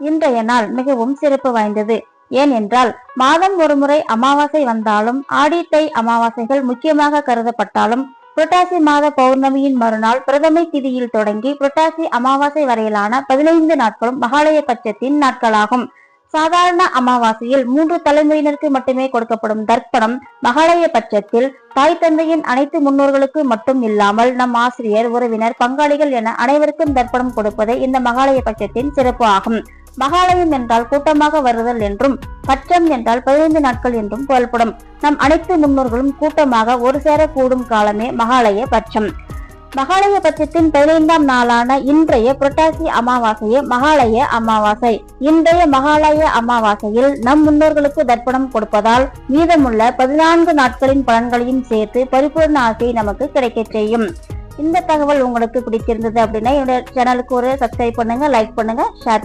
இன்றைய நாள் மிகவும் சிறப்பு வாய்ந்தது. ஏனென்றால் மாதம் ஒருமுறை அமாவாசை வந்தாலும் ஆடித்தை அமாவாசைகள் முக்கியமாக கருதப்பட்டாலும் புரட்டாசி மாத பௌர்ணமியின் மறுநாள் பிரதமை திதியில் தொடங்கி புரட்டாசி அமாவாசை வரையிலான பதினைந்து நாட்களும் மகாலய பட்சத்தின் நாட்களாகும். சாதாரண அமாவாசையில் மூன்று தலைமுறையினருக்கு மட்டுமே கொடுக்கப்படும் தர்ப்பணம் மகாலய பட்சத்தில் தாய் தந்தையின் அனைத்து முன்னோர்களுக்கு மட்டும் இல்லாமல் நம் ஆசிரியர் உறவினர் பங்காளிகள் என அனைவருக்கும் தர்ப்பணம் கொடுப்பதே இந்த மகாலய பட்சத்தின் சிறப்பு ஆகும். மகாலயம் என்றால் கூட்டமாக வருதல் என்றும் பட்சம் என்றால் பதினைந்து நாட்கள் என்றும் புகழ்படும். நம் அனைத்து முன்னோர்களும் கூட்டமாக ஒரு சேர கூடும் காலமே மகாலய பட்சம். மகாலய பட்சத்தின் பதினைந்தாம் நாளான இன்றைய புரட்டாசி அமாவாசையே மகாலய அமாவாசை. இன்றைய மகாலய அமாவாசையில் நம் முன்னோர்களுக்கு தர்ப்பணம் கொடுப்பதால் மீதமுள்ள பதினான்கு நாட்களின் பலன்களையும் சேர்த்து பரிபூர்ண ஆசை நமக்கு கிடைக்கச் செய்யும். இந்த தகவல் உங்களுக்கு பிடிச்சிருந்தது அப்படின்னா என்னோட சேனலுக்கு ஒரு சப்ஸ்கிரைப் பண்ணுங்க லைக் பண்ணுங்க ஷேர் பண்ணுங்க.